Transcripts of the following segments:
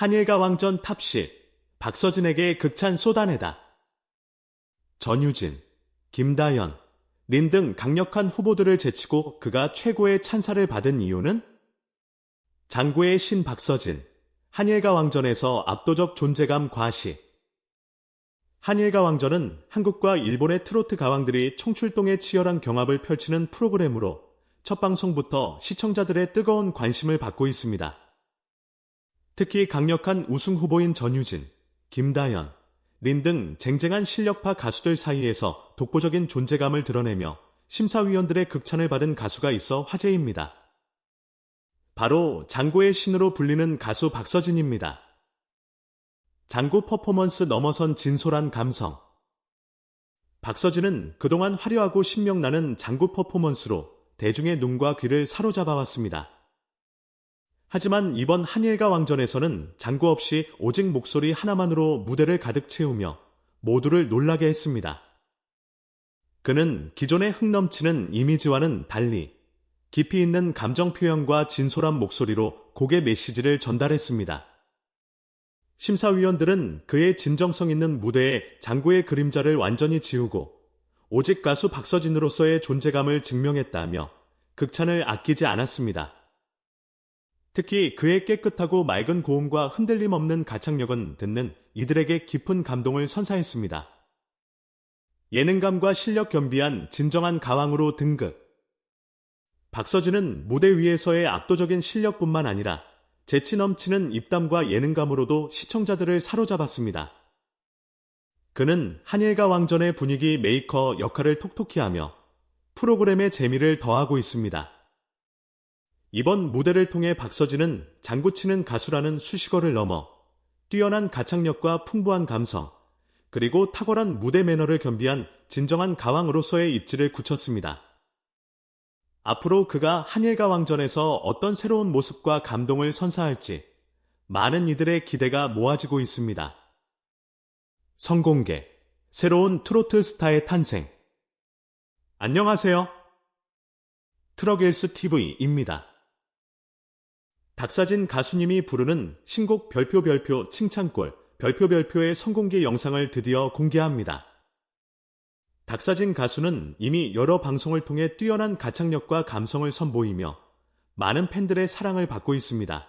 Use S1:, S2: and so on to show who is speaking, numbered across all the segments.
S1: 한일가 왕전 탑실, 박서진에게 극찬 쏟아내다. 전유진, 김다연, 린 등 강력한 후보들을 제치고 그가 최고의 찬사를 받은 이유는 장구의 신 박서진, 한일가 왕전에서 압도적 존재감 과시. 한일가 왕전은 한국과 일본의 트로트 가왕들이 총출동의 치열한 경합을 펼치는 프로그램으로 첫 방송부터 시청자들의 뜨거운 관심을 받고 있습니다. 특히 강력한 우승 후보인 전유진, 김다연, 린 등 쟁쟁한 실력파 가수들 사이에서 독보적인 존재감을 드러내며 심사위원들의 극찬을 받은 가수가 있어 화제입니다. 바로 장구의 신으로 불리는 가수 박서진입니다. 장구 퍼포먼스 넘어선 진솔한 감성. 박서진은 그동안 화려하고 신명나는 장구 퍼포먼스로 대중의 눈과 귀를 사로잡아왔습니다. 하지만 이번 한일가 왕전에서는 장구 없이 오직 목소리 하나만으로 무대를 가득 채우며 모두를 놀라게 했습니다. 그는 기존의 흥 넘치는 이미지와는 달리 깊이 있는 감정 표현과 진솔한 목소리로 곡의 메시지를 전달했습니다. 심사위원들은 그의 진정성 있는 무대에 장구의 그림자를 완전히 지우고 오직 가수 박서진으로서의 존재감을 증명했다며 극찬을 아끼지 않았습니다. 특히 그의 깨끗하고 맑은 고음과 흔들림 없는 가창력은 듣는 이들에게 깊은 감동을 선사했습니다. 예능감과 실력 겸비한 진정한 가왕으로 등극. 박서진은 무대 위에서의 압도적인 실력뿐만 아니라 재치 넘치는 입담과 예능감으로도 시청자들을 사로잡았습니다. 그는 한일가 왕전의 분위기 메이커 역할을 톡톡히 하며 프로그램의 재미를 더하고 있습니다. 이번 무대를 통해 박서진은 장구치는 가수라는 수식어를 넘어 뛰어난 가창력과 풍부한 감성, 그리고 탁월한 무대 매너를 겸비한 진정한 가왕으로서의 입지를 굳혔습니다. 앞으로 그가 한일가 왕전에서 어떤 새로운 모습과 감동을 선사할지 많은 이들의 기대가 모아지고 있습니다. 성공개, 새로운 트로트 스타의 탄생. 안녕하세요. 트럭일스 TV입니다. 박사진 가수님이 부르는 신곡 별표 별표 칭찬골 별표 별표의 성공개 영상을 드디어 공개합니다. 박사진 가수는 이미 여러 방송을 통해 뛰어난 가창력과 감성을 선보이며 많은 팬들의 사랑을 받고 있습니다.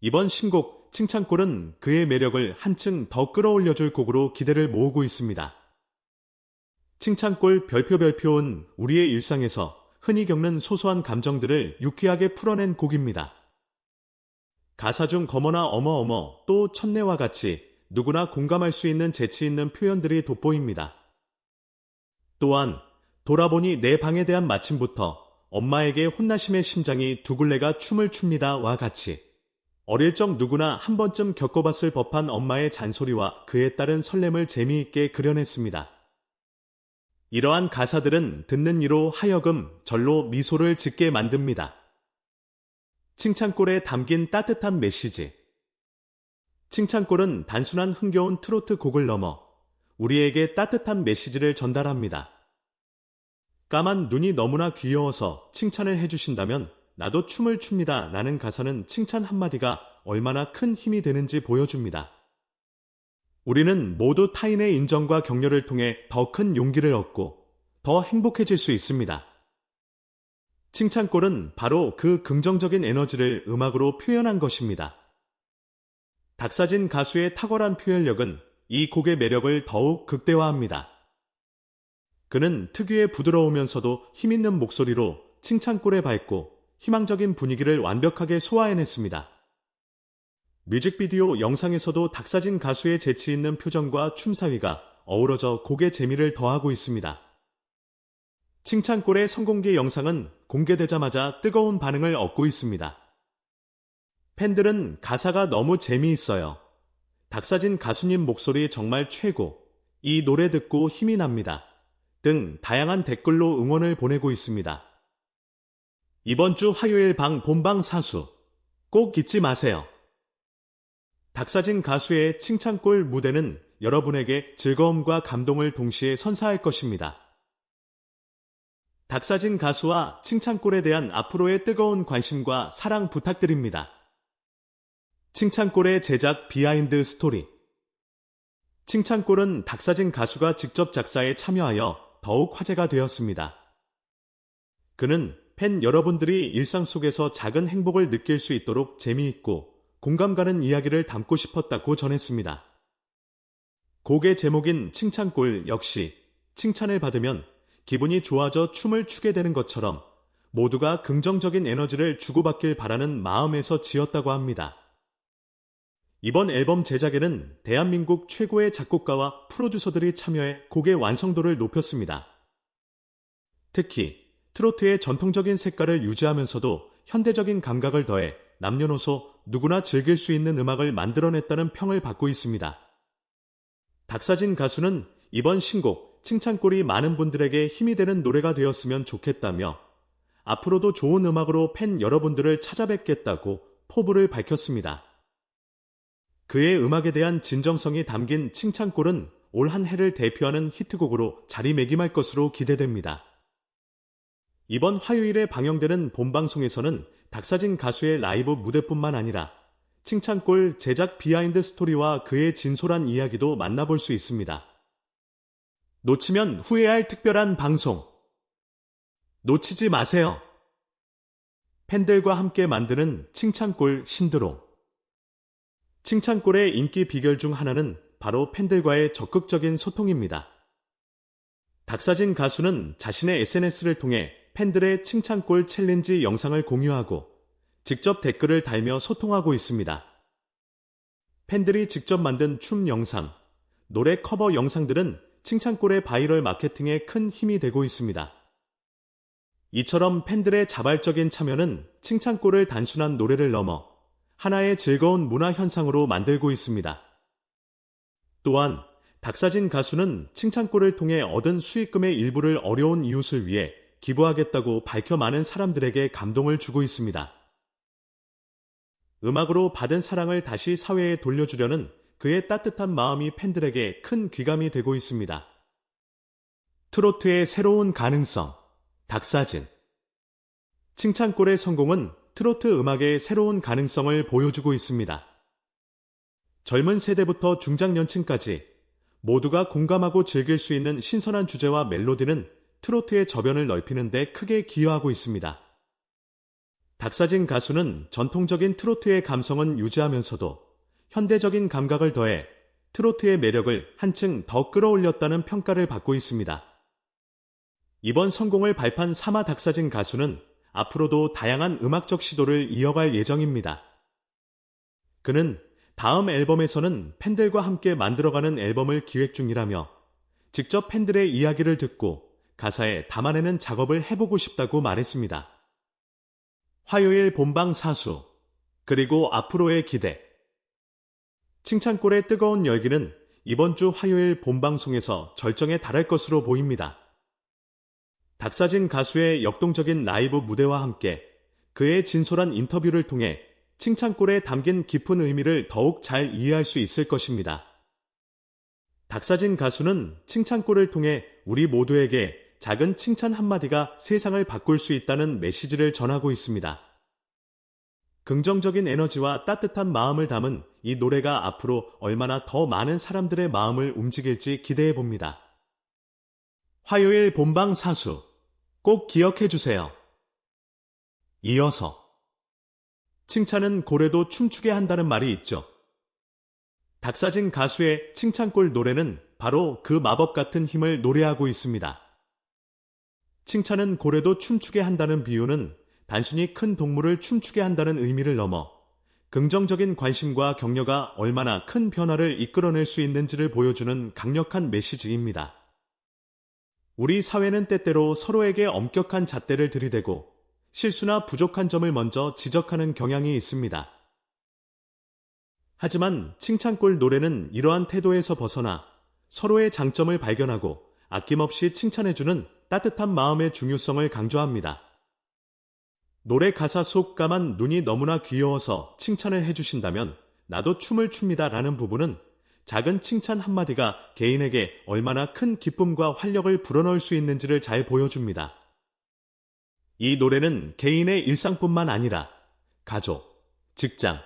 S1: 이번 신곡 칭찬골은 그의 매력을 한층 더 끌어올려줄 곡으로 기대를 모으고 있습니다. 칭찬골 별표 별표는 우리의 일상에서 흔히 겪는 소소한 감정들을 유쾌하게 풀어낸 곡입니다. 가사 중 거머나 어머어머 또 첫내와 같이 누구나 공감할 수 있는 재치 있는 표현들이 돋보입니다. 또한 돌아보니 내 방에 대한 마침부터 엄마에게 혼나심의 심장이 두 굴레가 춤을 춥니다와 같이 어릴 적 누구나 한 번쯤 겪어봤을 법한 엄마의 잔소리와 그에 따른 설렘을 재미있게 그려냈습니다. 이러한 가사들은 듣는 이로 하여금 절로 미소를 짓게 만듭니다. 칭찬골에 담긴 따뜻한 메시지. 칭찬골은 단순한 흥겨운 트로트 곡을 넘어 우리에게 따뜻한 메시지를 전달합니다. 까만 눈이 너무나 귀여워서 칭찬을 해주신다면 나도 춤을 춥니다 라는 가사는 칭찬 한마디가 얼마나 큰 힘이 되는지 보여줍니다. 우리는 모두 타인의 인정과 격려를 통해 더 큰 용기를 얻고 더 행복해질 수 있습니다. 칭찬골은 바로 그 긍정적인 에너지를 음악으로 표현한 것입니다. 박사진 가수의 탁월한 표현력은 이 곡의 매력을 더욱 극대화합니다. 그는 특유의 부드러우면서도 힘있는 목소리로 칭찬골에 밝고 희망적인 분위기를 완벽하게 소화해냈습니다. 뮤직비디오 영상에서도 닭사진 가수의 재치 있는 표정과 춤사위가 어우러져 곡의 재미를 더하고 있습니다. 칭찬골의 성공개 영상은 공개되자마자 뜨거운 반응을 얻고 있습니다. 팬들은 가사가 너무 재미있어요. 닭사진 가수님 목소리 정말 최고. 이 노래 듣고 힘이 납니다. 등 다양한 댓글로 응원을 보내고 있습니다. 이번 주 화요일 방 본방 사수. 꼭 잊지 마세요. 박사진 가수의 칭찬골 무대는 여러분에게 즐거움과 감동을 동시에 선사할 것입니다. 박사진 가수와 칭찬골에 대한 앞으로의 뜨거운 관심과 사랑 부탁드립니다. 칭찬골의 제작 비하인드 스토리 칭찬골은 닭사진 가수가 직접 작사에 참여하여 더욱 화제가 되었습니다. 그는 팬 여러분들이 일상 속에서 작은 행복을 느낄 수 있도록 재미있고 공감 가는 이야기를 담고 싶었다고 전했습니다. 곡의 제목인 칭찬골 역시 칭찬을 받으면 기분이 좋아져 춤을 추게 되는 것처럼 모두가 긍정적인 에너지를 주고받길 바라는 마음에서 지었다고 합니다. 이번 앨범 제작에는 대한민국 최고의 작곡가와 프로듀서들이 참여해 곡의 완성도를 높였습니다. 특히 트로트의 전통적인 색깔을 유지하면서도 현대적인 감각을 더해 남녀노소 누구나 즐길 수 있는 음악을 만들어냈다는 평을 받고 있습니다. 닥사진 가수는 이번 신곡 칭찬골이 많은 분들에게 힘이 되는 노래가 되었으면 좋겠다며 앞으로도 좋은 음악으로 팬 여러분들을 찾아뵙겠다고 포부를 밝혔습니다. 그의 음악에 대한 진정성이 담긴 칭찬골은 올 한 해를 대표하는 히트곡으로 자리매김할 것으로 기대됩니다. 이번 화요일에 방영되는 본방송에서는 닥사진 가수의 라이브 무대뿐만 아니라 칭찬골 제작 비하인드 스토리와 그의 진솔한 이야기도 만나볼 수 있습니다. 놓치면 후회할 특별한 방송. 놓치지 마세요. 팬들과 함께 만드는 칭찬골 신드롬. 칭찬골의 인기 비결 중 하나는 바로 팬들과의 적극적인 소통입니다. 닥사진 가수는 자신의 SNS를 통해 팬들의 칭찬골 챌린지 영상을 공유하고 직접 댓글을 달며 소통하고 있습니다. 팬들이 직접 만든 춤 영상, 노래 커버 영상들은 칭찬골의 바이럴 마케팅에 큰 힘이 되고 있습니다. 이처럼 팬들의 자발적인 참여는 칭찬골을 단순한 노래를 넘어 하나의 즐거운 문화 현상으로 만들고 있습니다. 또한 닥사진 가수는 칭찬골을 통해 얻은 수익금의 일부를 어려운 이웃을 위해 기부하겠다고 밝혀 많은 사람들에게 감동을 주고 있습니다. 음악으로 받은 사랑을 다시 사회에 돌려주려는 그의 따뜻한 마음이 팬들에게 큰 귀감이 되고 있습니다. 트로트의 새로운 가능성, 닥사진. 칭찬골의 성공은 트로트 음악의 새로운 가능성을 보여주고 있습니다. 젊은 세대부터 중장년층까지 모두가 공감하고 즐길 수 있는 신선한 주제와 멜로디는 트로트의 저변을 넓히는 데 크게 기여하고 있습니다. 닥사진 가수는 전통적인 트로트의 감성은 유지하면서도 현대적인 감각을 더해 트로트의 매력을 한층 더 끌어올렸다는 평가를 받고 있습니다. 이번 성공을 발판 사마 닥사진 가수는 앞으로도 다양한 음악적 시도를 이어갈 예정입니다. 그는 다음 앨범에서는 팬들과 함께 만들어가는 앨범을 기획 중이라며 직접 팬들의 이야기를 듣고 가사에 담아내는 작업을 해보고 싶다고 말했습니다. 화요일 본방 사수, 그리고 앞으로의 기대. 칭찬골의 뜨거운 열기는 이번 주 화요일 본방송에서 절정에 달할 것으로 보입니다. 닥사진 가수의 역동적인 라이브 무대와 함께 그의 진솔한 인터뷰를 통해 칭찬골에 담긴 깊은 의미를 더욱 잘 이해할 수 있을 것입니다. 닥사진 가수는 칭찬골을 통해 우리 모두에게 작은 칭찬 한마디가 세상을 바꿀 수 있다는 메시지를 전하고 있습니다. 긍정적인 에너지와 따뜻한 마음을 담은 이 노래가 앞으로 얼마나 더 많은 사람들의 마음을 움직일지 기대해 봅니다. 화요일 본방 사수 꼭 기억해 주세요. 이어서 칭찬은 고래도 춤추게 한다는 말이 있죠. 닥사진 가수의 칭찬골 노래는 바로 그 마법 같은 힘을 노래하고 있습니다. 칭찬은 고래도 춤추게 한다는 비유는 단순히 큰 동물을 춤추게 한다는 의미를 넘어 긍정적인 관심과 격려가 얼마나 큰 변화를 이끌어낼 수 있는지를 보여주는 강력한 메시지입니다. 우리 사회는 때때로 서로에게 엄격한 잣대를 들이대고 실수나 부족한 점을 먼저 지적하는 경향이 있습니다. 하지만 칭찬골 노래는 이러한 태도에서 벗어나 서로의 장점을 발견하고 아낌없이 칭찬해주는 따뜻한 마음의 중요성을 강조합니다. 노래 가사 속 까만 눈이 너무나 귀여워서 칭찬을 해주신다면 나도 춤을 춥니다 라는 부분은 작은 칭찬 한마디가 개인에게 얼마나 큰 기쁨과 활력을 불어넣을 수 있는지를 잘 보여줍니다. 이 노래는 개인의 일상뿐만 아니라 가족, 직장,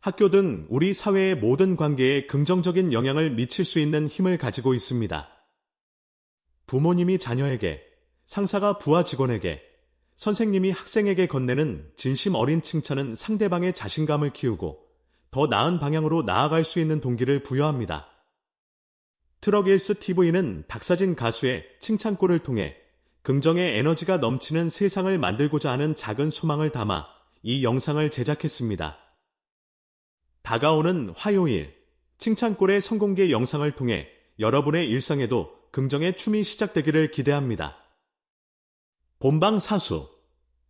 S1: 학교 등 우리 사회의 모든 관계에 긍정적인 영향을 미칠 수 있는 힘을 가지고 있습니다. 부모님이 자녀에게, 상사가 부하 직원에게, 선생님이 학생에게 건네는 진심 어린 칭찬은 상대방의 자신감을 키우고 더 나은 방향으로 나아갈 수 있는 동기를 부여합니다. 트럭일스 TV는 박사진 가수의 칭찬골을 통해 긍정의 에너지가 넘치는 세상을 만들고자 하는 작은 소망을 담아 이 영상을 제작했습니다. 다가오는 화요일 칭찬골의 성공개 영상을 통해 여러분의 일상에도 긍정의 춤이 시작되기를 기대합니다. 본방 사수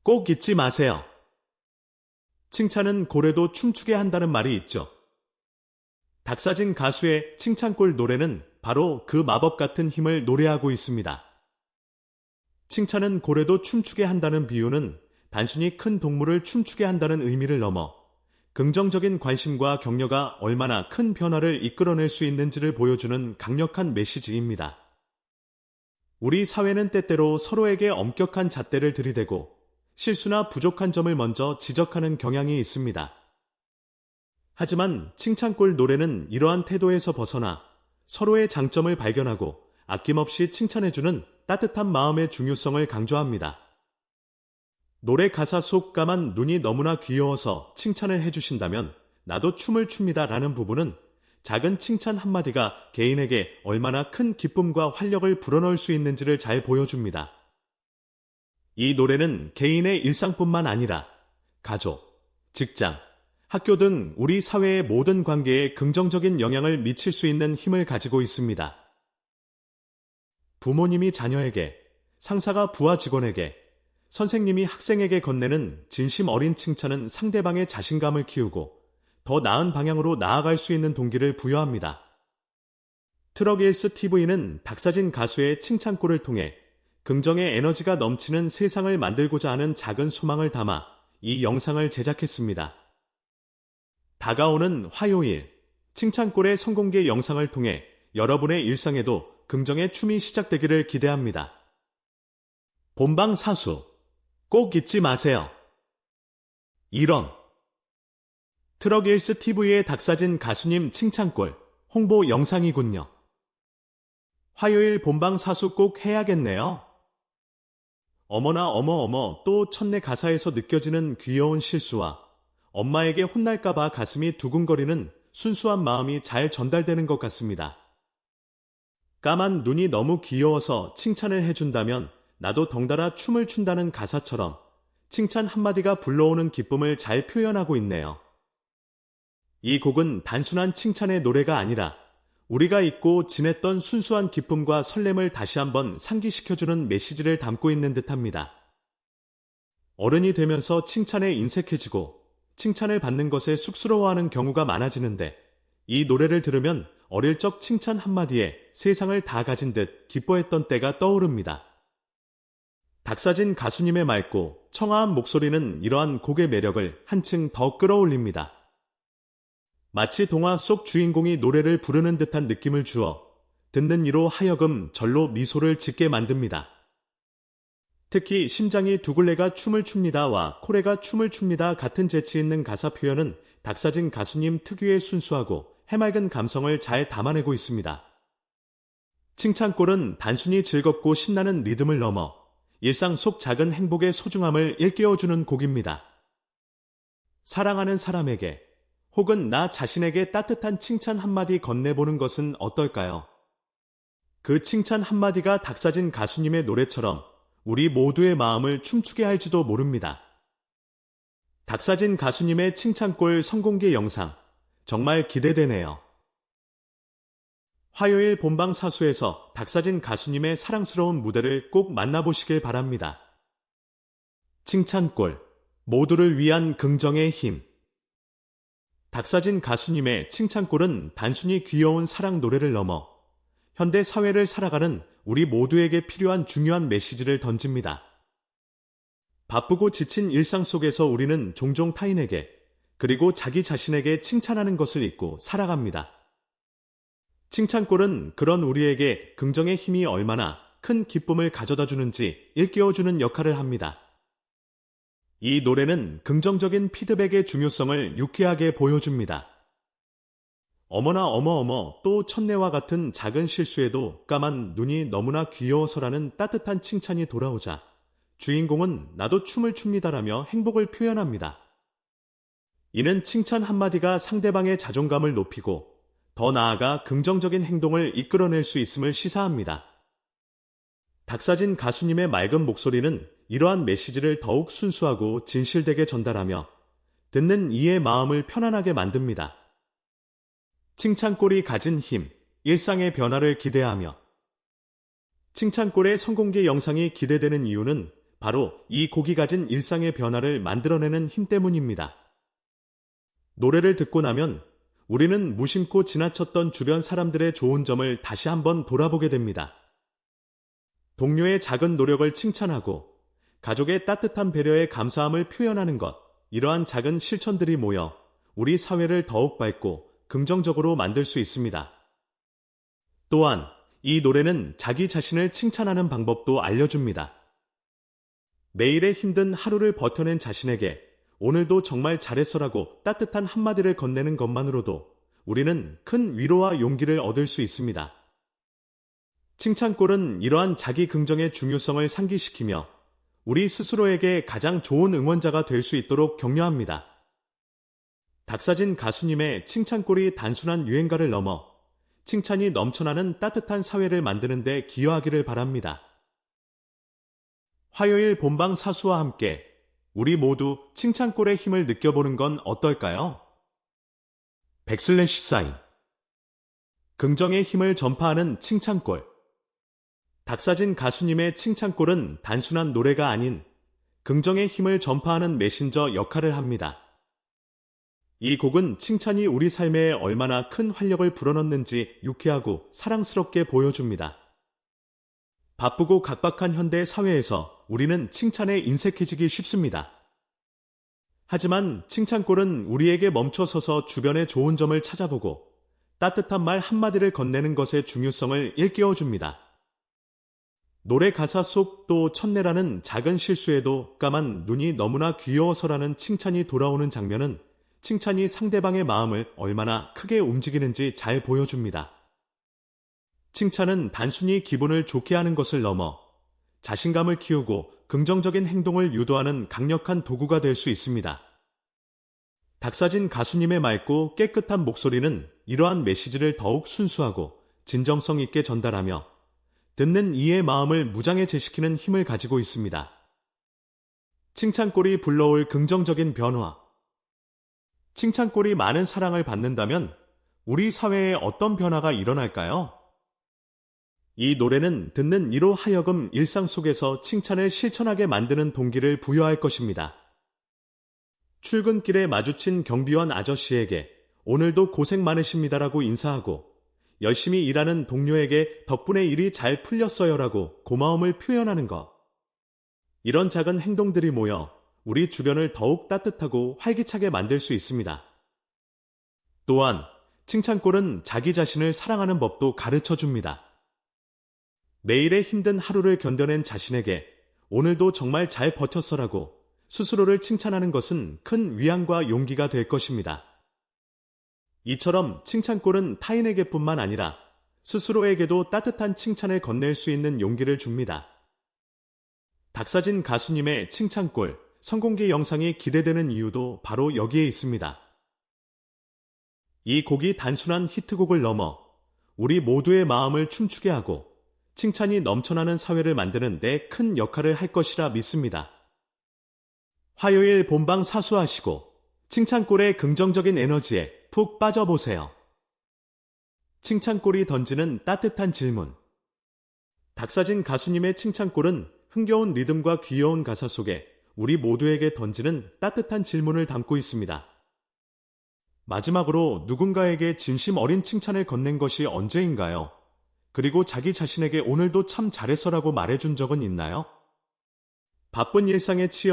S1: 꼭 잊지 마세요. 칭찬은 고래도 춤추게 한다는 말이 있죠. 닥사진 가수의 칭찬골 노래는 바로 그 마법 같은 힘을 노래하고 있습니다. 칭찬은 고래도 춤추게 한다는 비유는 단순히 큰 동물을 춤추게 한다는 의미를 넘어 긍정적인 관심과 격려가 얼마나 큰 변화를 이끌어낼 수 있는지를 보여주는 강력한 메시지입니다. 우리 사회는 때때로 서로에게 엄격한 잣대를 들이대고 실수나 부족한 점을 먼저 지적하는 경향이 있습니다. 하지만 칭찬골 노래는 이러한 태도에서 벗어나 서로의 장점을 발견하고 아낌없이 칭찬해주는 따뜻한 마음의 중요성을 강조합니다. 노래 가사 속 까만 눈이 너무나 귀여워서 칭찬을 해주신다면 나도 춤을 춥니다 라는 부분은 작은 칭찬 한마디가 개인에게 얼마나 큰 기쁨과 활력을 불어넣을 수 있는지를 잘 보여줍니다. 이 노래는 개인의 일상뿐만 아니라 가족, 직장, 학교 등 우리 사회의 모든 관계에 긍정적인 영향을 미칠 수 있는 힘을 가지고 있습니다. 부모님이 자녀에게, 상사가 부하 직원에게, 선생님이 학생에게 건네는 진심 어린 칭찬은 상대방의 자신감을 키우고 더 나은 방향으로 나아갈 수 있는 동기를 부여합니다. 트럭일스 TV는 박사진 가수의 칭찬골을 통해 긍정의 에너지가 넘치는 세상을 만들고자 하는 작은 소망을 담아 이 영상을 제작했습니다. 다가오는 화요일 칭찬골의 성공개 영상을 통해 여러분의 일상에도 긍정의 춤이 시작되기를 기대합니다. 본방 사수 꼭 잊지 마세요. 1원 트럭일스 TV의 닭사진 가수님 칭찬골 홍보 영상이군요. 화요일 본방 사수 꼭 해야겠네요. 어머나 어머 어머 또 첫내 가사에서 느껴지는 귀여운 실수와 엄마에게 혼날까봐 가슴이 두근거리는 순수한 마음이 잘 전달되는 것 같습니다. 까만 눈이 너무 귀여워서 칭찬을 해준다면 나도 덩달아 춤을 춘다는 가사처럼 칭찬 한마디가 불러오는 기쁨을 잘 표현하고 있네요. 이 곡은 단순한 칭찬의 노래가 아니라 우리가 잊고 지냈던 순수한 기쁨과 설렘을 다시 한번 상기시켜주는 메시지를 담고 있는 듯합니다. 어른이 되면서 칭찬에 인색해지고 칭찬을 받는 것에 쑥스러워하는 경우가 많아지는데 이 노래를 들으면 어릴 적 칭찬 한마디에 세상을 다 가진 듯 기뻐했던 때가 떠오릅니다. 박사진 가수님의 맑고 청아한 목소리는 이러한 곡의 매력을 한층 더 끌어올립니다. 마치 동화 속 주인공이 노래를 부르는 듯한 느낌을 주어 듣는 이로 하여금 절로 미소를 짓게 만듭니다. 특히 심장이 두 굴레가 춤을 춥니다와 코레가 춤을 춥니다 같은 재치 있는 가사 표현은 박사진 가수님 특유의 순수하고 해맑은 감성을 잘 담아내고 있습니다. 칭찬골은 단순히 즐겁고 신나는 리듬을 넘어 일상 속 작은 행복의 소중함을 일깨워주는 곡입니다. 사랑하는 사람에게 혹은 나 자신에게 따뜻한 칭찬 한마디 건네보는 것은 어떨까요? 그 칭찬 한마디가 닥사진 가수님의 노래처럼 우리 모두의 마음을 춤추게 할지도 모릅니다. 닥사진 가수님의 칭찬골 성공개 영상 정말 기대되네요. 화요일 본방 사수에서 닥사진 가수님의 사랑스러운 무대를 꼭 만나보시길 바랍니다. 칭찬골, 모두를 위한 긍정의 힘. 닥사진 가수님의 칭찬골은 단순히 귀여운 사랑 노래를 넘어 현대 사회를 살아가는 우리 모두에게 필요한 중요한 메시지를 던집니다. 바쁘고 지친 일상 속에서 우리는 종종 타인에게 그리고 자기 자신에게 칭찬하는 것을 잊고 살아갑니다. 칭찬골은 그런 우리에게 긍정의 힘이 얼마나 큰 기쁨을 가져다 주는지 일깨워주는 역할을 합니다. 이 노래는 긍정적인 피드백의 중요성을 유쾌하게 보여줍니다. 어머나 어머어머 또 첫내와 같은 작은 실수에도 까만 눈이 너무나 귀여워서라는 따뜻한 칭찬이 돌아오자 주인공은 나도 춤을 춥니다라며 행복을 표현합니다. 이는 칭찬 한마디가 상대방의 자존감을 높이고 더 나아가 긍정적인 행동을 이끌어낼 수 있음을 시사합니다. 닭사진 가수님의 맑은 목소리는 이러한 메시지를 더욱 순수하고 진실되게 전달하며 듣는 이의 마음을 편안하게 만듭니다. 칭찬골이 가진 힘, 일상의 변화를 기대하며 칭찬골의 성공기 영상이 기대되는 이유는 바로 이 곡이 가진 일상의 변화를 만들어내는 힘 때문입니다. 노래를 듣고 나면 우리는 무심코 지나쳤던 주변 사람들의 좋은 점을 다시 한번 돌아보게 됩니다. 동료의 작은 노력을 칭찬하고 가족의 따뜻한 배려에 감사함을 표현하는 것, 이러한 작은 실천들이 모여 우리 사회를 더욱 밝고 긍정적으로 만들 수 있습니다. 또한 이 노래는 자기 자신을 칭찬하는 방법도 알려줍니다. 매일의 힘든 하루를 버텨낸 자신에게 오늘도 정말 잘했어라고 따뜻한 한마디를 건네는 것만으로도 우리는 큰 위로와 용기를 얻을 수 있습니다. 칭찬골은 이러한 자기 긍정의 중요성을 상기시키며 우리 스스로에게 가장 좋은 응원자가 될 수 있도록 격려합니다. 닭사진 가수님의 칭찬골이 단순한 유행가를 넘어 칭찬이 넘쳐나는 따뜻한 사회를 만드는 데 기여하기를 바랍니다. 화요일 본방 사수와 함께 우리 모두 칭찬골의 힘을 느껴보는 건 어떨까요? 백슬래시 사인 긍정의 힘을 전파하는 칭찬골 닭사진 가수님의 칭찬골은 단순한 노래가 아닌 긍정의 힘을 전파하는 메신저 역할을 합니다. 이 곡은 칭찬이 우리 삶에 얼마나 큰 활력을 불어넣는지 유쾌하고 사랑스럽게 보여줍니다. 바쁘고 각박한 현대 사회에서 우리는 칭찬에 인색해지기 쉽습니다. 하지만 칭찬골은 우리에게 멈춰서서 주변의 좋은 점을 찾아보고 따뜻한 말 한마디를 건네는 것의 중요성을 일깨워줍니다. 노래 가사 속 또 첫내라는 작은 실수에도 까만 눈이 너무나 귀여워서라는 칭찬이 돌아오는 장면은 칭찬이 상대방의 마음을 얼마나 크게 움직이는지 잘 보여줍니다. 칭찬은 단순히 기분을 좋게 하는 것을 넘어 자신감을 키우고 긍정적인 행동을 유도하는 강력한 도구가 될 수 있습니다. 닭사진 가수님의 맑고 깨끗한 목소리는 이러한 메시지를 더욱 순수하고 진정성 있게 전달하며 듣는 이의 마음을 무장해 제시키는 힘을 가지고 있습니다. 칭찬골이 불러올 긍정적인 변화. 칭찬골이 많은 사랑을 받는다면 우리 사회에 어떤 변화가 일어날까요? 이 노래는 듣는 이로 하여금 일상 속에서 칭찬을 실천하게 만드는 동기를 부여할 것입니다. 출근길에 마주친 경비원 아저씨에게 오늘도 고생 많으십니다라고 인사하고 열심히 일하는 동료에게 덕분에 일이 잘 풀렸어요라고 고마움을 표현하는 것. 이런 작은 행동들이 모여 우리 주변을 더욱 따뜻하고 활기차게 만들 수 있습니다. 또한 칭찬골은 자기 자신을 사랑하는 법도 가르쳐 줍니다. 매일의 힘든 하루를 견뎌낸 자신에게 오늘도 정말 잘 버텼어라고 스스로를 칭찬하는 것은 큰 위안과 용기가 될 것입니다. 이처럼 칭찬골은 타인에게뿐만 아니라 스스로에게도 따뜻한 칭찬을 건넬 수 있는 용기를 줍니다. 닭사진 가수님의 칭찬골 성공기 영상이 기대되는 이유도 바로 여기에 있습니다. 이 곡이 단순한 히트곡을 넘어 우리 모두의 마음을 춤추게 하고 칭찬이 넘쳐나는 사회를 만드는 데 큰 역할을 할 것이라 믿습니다. 화요일 본방 사수하시고 칭찬골의 긍정적인 에너지에 푹 빠져보세요. 칭찬골이 던지는 따뜻한 질문. 닭사진 가수님의 칭찬골은 흥겨운 리듬과 귀여운 가사 속에 우리 모두에게 던지는 따뜻한 질문을 담고 있습니다. 마지막으로 누군가에게 진심 어린 칭찬을 건넨 것이 언제인가요? 그리고 자기 자신에게 오늘도 참 잘했어라고 말해준 적은 있나요? 바쁜 일상에 치여